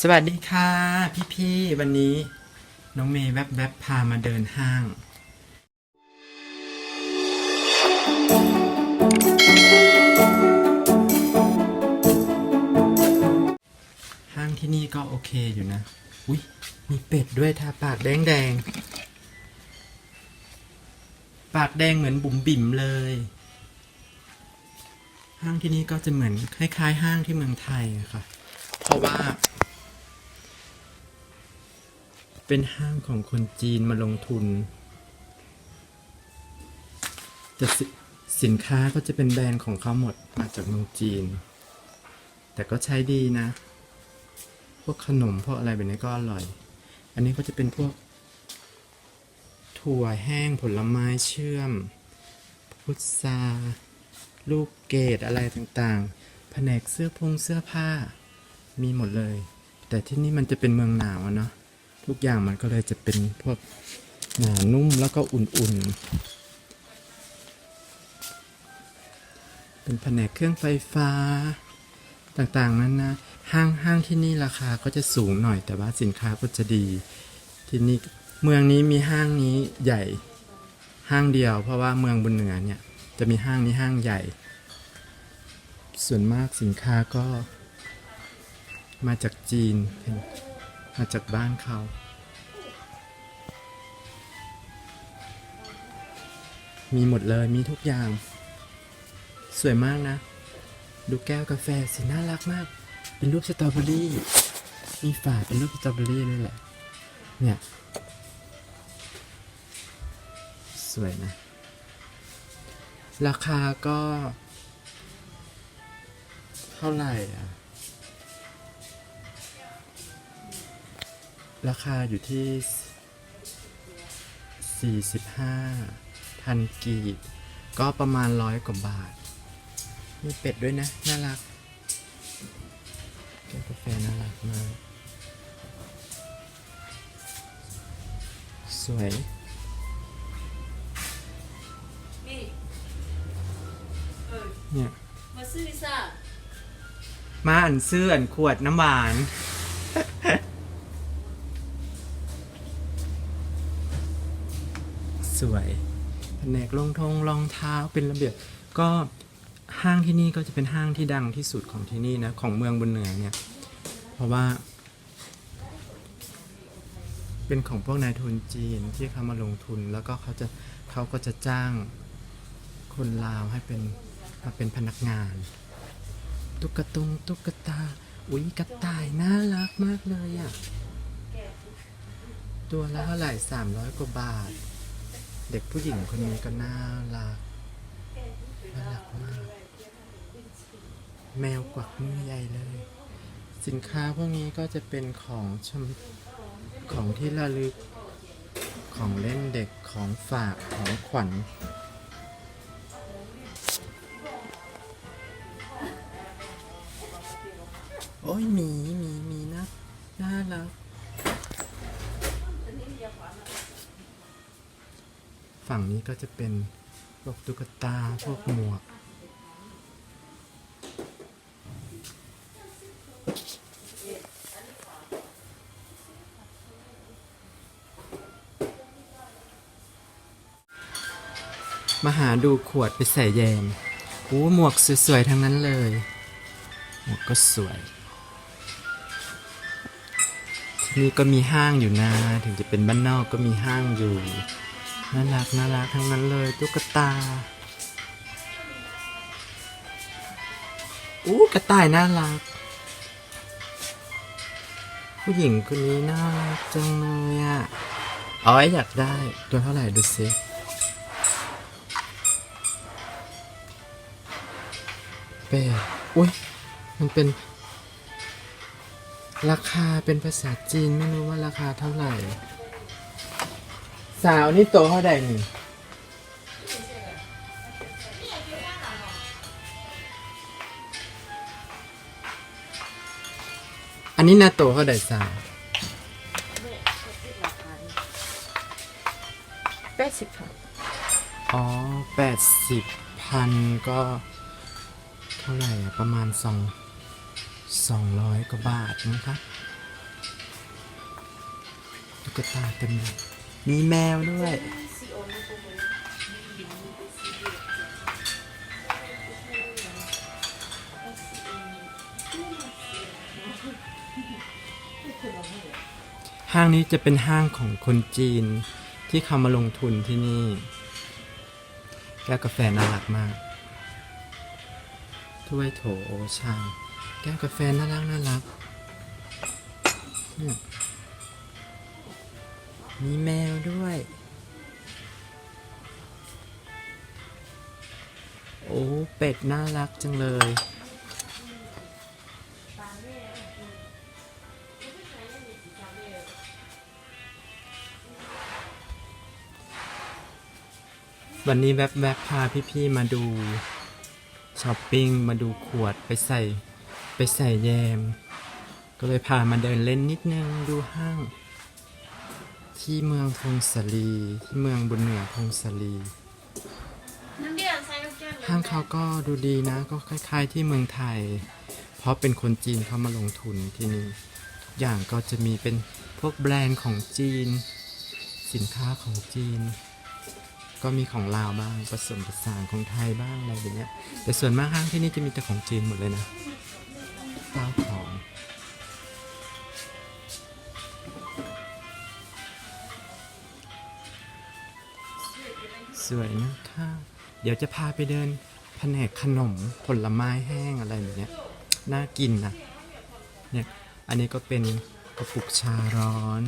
สวัสดีค่ะพี่ๆวันนี้ น้องเมย์แวบๆพามาเดินห้าง ห้างที่นี่ก็โอเคอยู่นะ อุ้ยมีเป็ดด้วยทาปากแดงๆ ปากแดงเหมือนบุ๋มบิ่มเลย ห้างที่นี่ก็จะเหมือนคล้าย ๆ ห้างที่เมืองไทยอะค่ะ เพราะว่า เป็นห้างของคนจีนมาลงทุนแต่สิสินค้าก็จะเป็นแบรนด์ของเขาหมดมาจากเมืองจีน แต่ก็ใช้ดีนะ พวกขนมพวกอะไรแบบนี้ก็อร่อย อันนี้ก็จะเป็นพวก ถั่วแห้งผลไม้เชื่อม พุทราลูกเกดอะไรต่างๆ แผนกเสื้อพงเสื้อผ้ามีหมดเลย แต่ที่นี่มันจะเป็นเมืองหนาวเนาะ ทุกอย่างมันก็เลยจะเป็นพวกหนานุ่มแล้วก็อุ่นๆ เป็นแผนกเครื่องไฟฟ้าต่างๆนั้นนะห้างห้างที่นี่ราคาก็จะสูงหน่อยแต่ว่าสินค้าก็จะดี ที่นี่เมืองนี้มีห้างนี้ใหญ่ห้างเดียว เพราะว่าเมืองบนเหนือเนี่ยจะมีห้างนี้ห้างใหญ่ ส่วนมากสินค้าก็มาจากจีนเป็น มาจากบ้านเขามีหมดเลยมีทุกอย่าง สวยมากนะ ดูแก้วกาแฟสิน่ารักมาก เป็นรูปสตรอเบอรี่ มีฝาเป็นรูปสตรอเบอรี่ด้วยแหละ เนี่ย สวยนะ ราคาก็ เท่าไหร่อะ ราคาอยู่ที่ 45พันกีบก็ประมาณร้อยกว่าบาท มีเป็ดด้วยนะ น่ารักแก้วกาแฟน่ารักมาก สวยนี่เนี่ยมาซื้อลิซ่ามาอันซื้ออันขวดน้ำหวาน ส วยแผนกรองทงรองเท้าเป็นระเบียบก็ห้างที่นี่ก็จะเป็นห้างที่ดังที่สุดของที่นี่นะของเมืองบนเหนือเนี่ย เพราะว่า เป็นของพวกนายทุนจีนที่เขามาลงทุนแล้วก็เขาจะเขาก็จะจ้างคนลาวให้เป็นมาเป็นพนักงาน ตุ๊กตุงตุ๊กตาอุ๊ยกระต่ายน่ารักมากเลยอะ่ะ ตัวละเท่าไหร่สามร้อยกว่าบาท เด็กผู้หญิงคนนี้ก็น่ารักน่ารักมาก แมวกวักมือใหญ่เลย สินค้าพวกนี้ก็จะเป็นของชมของที่ระลึกของเล่นเด็กของฝากของขวัญโอ้ยหมีหมีหมีนะน่ารัก ฝั่งนี้ก็จะเป็นพวกตุ๊กตาพวกหมวก มาหาดูขวดไปใส่แยมโอ้หมวกสวยๆ ทั้งนั้นเลย หมวกก็สวยที่นี่ก็มีห้างอยู่นะ ถึงจะเป็นบ้านนอกก็มีห้างอยู่ น่ารักน่ารักทั้งนั้นเลยตุ๊กตาอู้กระต่ายน่ารัก ผู้หญิงคนนี้น่ารักจังเลยอะอ๋ออยากได้ตัวเท่าไหร่ดูสิแปดอุ้ยมันเป็น ราคาเป็นภาษาจีนไม่รู้ว่าราคาเท่าไหร่ สาวนี่โตเท่าไหร่นี่อันนี้นาโตเท่าไหร่สาวแปดสิบค่ะอ๋อแปดสิบพันก็ เท่าไหร่อะประมาณสองสองร้อยกว่าบาทนะคะกตาเต็มเลย มีแมวด้วย ห้างนี้จะเป็นห้างของคนจีนที่เขามาลงทุนที่นี่ แก้วกาแฟน่ารักมาก ถ้วยโถโอชามแก้วกาแฟน่ารักน่ารักเนี่ย มีแมวด้วย โอ้ เป็ดน่ารักจังเลย วันนี้แวบๆพาพี่ๆมาดูช้อปปิ้ง มาดูขวดไปใส่ ไปใส่แยม ก็เลยพามาเดินเล่นนิดนึงดูห้าง ที่เมืองพงศลีที่เมืองบุญเหนือพงศลีนั่นเดียวใส่ลูกแก้วห้างเขาก็ดูดีนะ ก็คล้าย ๆ ที่เมืองไทย เพราะเป็นคนจีนเขามาลงทุนที่นี่ทุกอย่างก็จะมีเป็นพวกแบรนด์ของจีน สินค้าของจีน ก็มีของลาวบ้างผสมผสานของไทยบ้างอะไรแบบเนี้ยแต่ส่วนมากห้างที่นี่จะมีแต่ของจีนหมดเลยนะข้า วยนะคะเดี๋ยวจะพาไปเดินแผนกขนมผลไม้แห้งอะไรแบบเนี้ยน่ากินนะเนี่ยอันนี้ก็เป็นกระปุกชาร้อน